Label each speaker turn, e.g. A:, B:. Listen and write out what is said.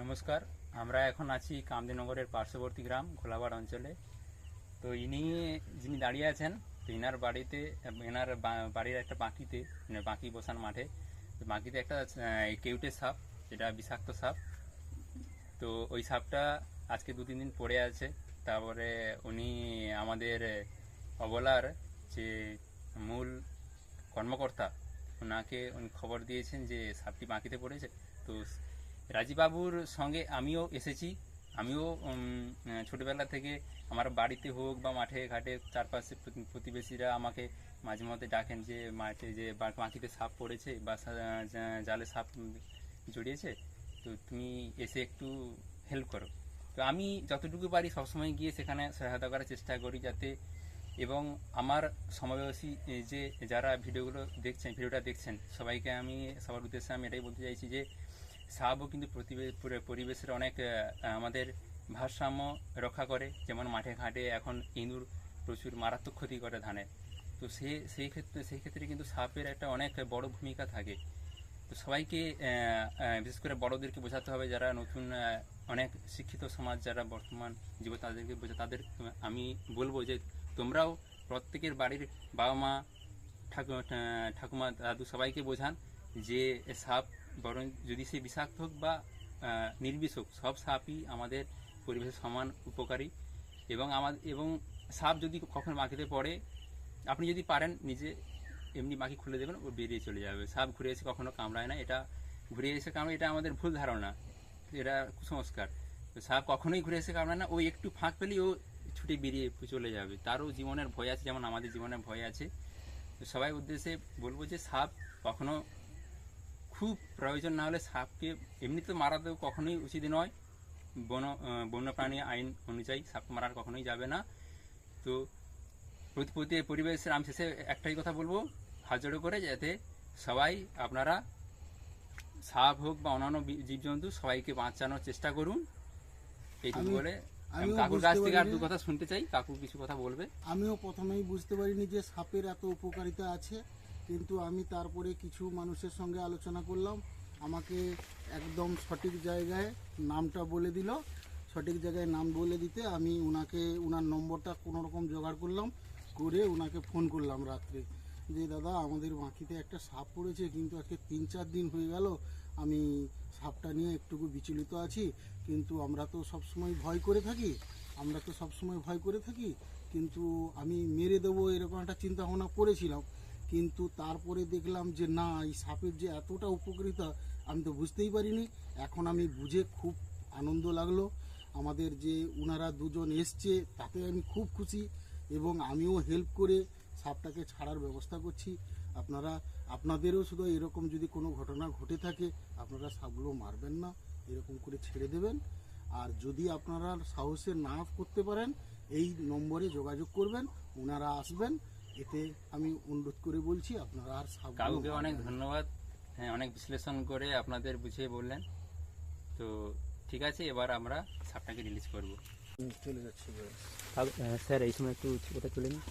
A: নমস্কার। আমরা এখন আছি কামদেনগরের পার্শ্ববর্তী গ্রাম, ঘোলাবাড় অঞ্চলে। তো ইনি, যিনি দাঁড়িয়ে আছেন, তো এনার বাড়িতে এনার বাড়ির একটা বাঁকিতে মানে বাঁকি বসান মাঠে, তো বাঁকিতে একটা কেউটে সাপ, যেটা বিষাক্ত সাপ। তো ওই সাপটা আজকে দু, তিন দিন পড়ে আছে। তারপরে উনি আমাদের অবলার যে মূল কর্মকর্তা, ওনাকে উনি খবর দিয়েছেন যে সাপটি বাঁকিতে পড়েছে। তো রাজীববাবুর সঙ্গে আমিও এসেছি। আমিও ছোটবেলা থেকে আমার বাড়িতে হোক বা মাঠে ঘাটে চারপাশে প্রতিবেশীরা আমাকে মাঝে মধ্যে ডাকেন যে, মাঠে যে বা- সাপ পড়েছে বা জালে সাপ জড়িয়েছে, তো তুমি এসে একটু হেল্প করো। তো আমি যতটুকু পারি সবসময় গিয়ে সেখানে সহায়তা করার চেষ্টা করি যাতে, এবং আমার সমাবেশী যে যারা ভিডিওগুলো দেখছেন ভিডিওটা দেখছেন, সবাইকে আমি, সবার উদ্দেশ্যে আমি এটাই বলতে চাইছি যে সাপও কিন্তু পরিবেশের অনেক আমাদের ভারসাম্য রক্ষা করে। যেমন মাঠে ঘাটে এখন ইঁদুর প্রচুর মারাত্মক ক্ষতি করে ধানের। তো সে, সেই ক্ষেত্রে সেই ক্ষেত্রে কিন্তু সাপের একটা অনেক বড় ভূমিকা থাকে। তো সবাইকে বিশেষ করে বড়দেরকে বোঝাতে হবে যারা নতুন অনেক শিক্ষিত সমাজ, যারা বর্তমান জীবন তাদেরকে বোঝা তাদের আমি বলব যে তোমরাও প্রত্যেকের বাড়ির বাবা মা ঠাকুমা, দাদু সবাইকে বোঝান যে সাপ বরং যদি সে বিষাক্ত হোক বা নির্বিষ হোক, সব সাপই আমাদের পরিবেশের সমান উপকারী এবং আমার এবং সাপ যদি কখন মাখিতে পড়ে, আপনি যদি পারেন নিজে এমনি মাখি খুলে দেবেন, ও বেরিয়ে চলে যাবে। সাপ ঘুরে এসে কখনো কামড়ায় না, এটা ঘুরে এসে কামড়ায়, এটা আমাদের ভুল ধারণা। এটা কুসংস্কার। সাপ কখনোই ঘুরে এসে কামড়ায় না, ও একটু ফাঁক পেলেই ও ছুটে বেরিয়ে চলে যাবে। তারও জীবনের ভয় আছে, যেমন আমাদের জীবনের ভয় আছে। সবাই উদ্দেশ্যে বলব যে, সাপ কখনো খুব প্রয়োজন না হলে সাপকে এমনিতে মারা তো কখনোই উচিত নয়। বন বন্যপ্রাণী আইন অনুযায়ী সাপ মারার কখনোই যাবে না। তো প্রতি প্রতি পরিবেশের আমি শেষে একটাই কথা বলব হাত জোড়ো করে যাতে সবাই আপনারা সাপ হোক বা অন্যান্য জীবজন্তু সবাইকে বাঁচানোর চেষ্টা করুন। এইটুকু বলে আমি কাকুর কাছ থেকে আর দু কথা শুনতে চাই কাকু কিছু কথা বলবে।
B: আমিও প্রথমেই বুঝতে পারিনি যে সাপের এত উপকারিতা আছে। কিন্তু আমি তারপরে কিছু মানুষের সঙ্গে আলোচনা করলাম। আমাকে একদম সঠিক জায়গায় নামটা বলে দিল। সঠিক জায়গায় নাম বলে দিতে আমি ওনাকে ওনার নম্বরটা কোনো রকম জোগাড় করলাম, করে ওনাকে ফোন করলাম রাত্রে। যে, দাদা, আমাদের বাঁকিতে একটা সাপ পড়েছে, কিন্তু আজকে তিন চার দিন হয়ে গেল, আমি সাপটা নিয়ে একটুকু বিচলিত আছি, কিন্তু আমরা তো সব সময় ভয় করে থাকি, আমরা তো সব সময় ভয় করে থাকি, কিন্তু আমি মেরে দেবো এরকম একটা চিন্তা ভাবনা করেছিলাম। কিন্তু তারপরে দেখলাম যে, না, এই সাপের যে এতটা উপকারিতা আমি তো বুঝতেই পারিনি। এখন আমি বুঝে খুব আনন্দ লাগল। আমাদের যে উনারা দুজন এসছে, তাতে আমি খুব খুশি এবং আমিও হেল্প করে সাপটাকে ছাড়ার ব্যবস্থা করছি। আপনারা, আপনাদেরও শুধু এরকম যদি কোনো ঘটনা ঘটে থাকে, আপনারা সাপগুলো মারবেন না, এরকম করে ছেড়ে দেবেন। আর যদি আপনারা সাহসে না করতে পারেন, এই নম্বরে যোগাযোগ করবেন ওনারা আসবেন। এতে আমি অনুরোধ করে বলছি আপনারা আর
A: কাউকে অনেক ধন্যবাদ। হ্যাঁ অনেক বিশ্লেষণ করে আপনাদের বুঝিয়ে বললেন। তো ঠিক আছে এবার আমরা সাপটাকে রিলিজ করব।
B: চলে যাচ্ছি।
A: স্যার এই সময় একটু ওটা চলে নিন।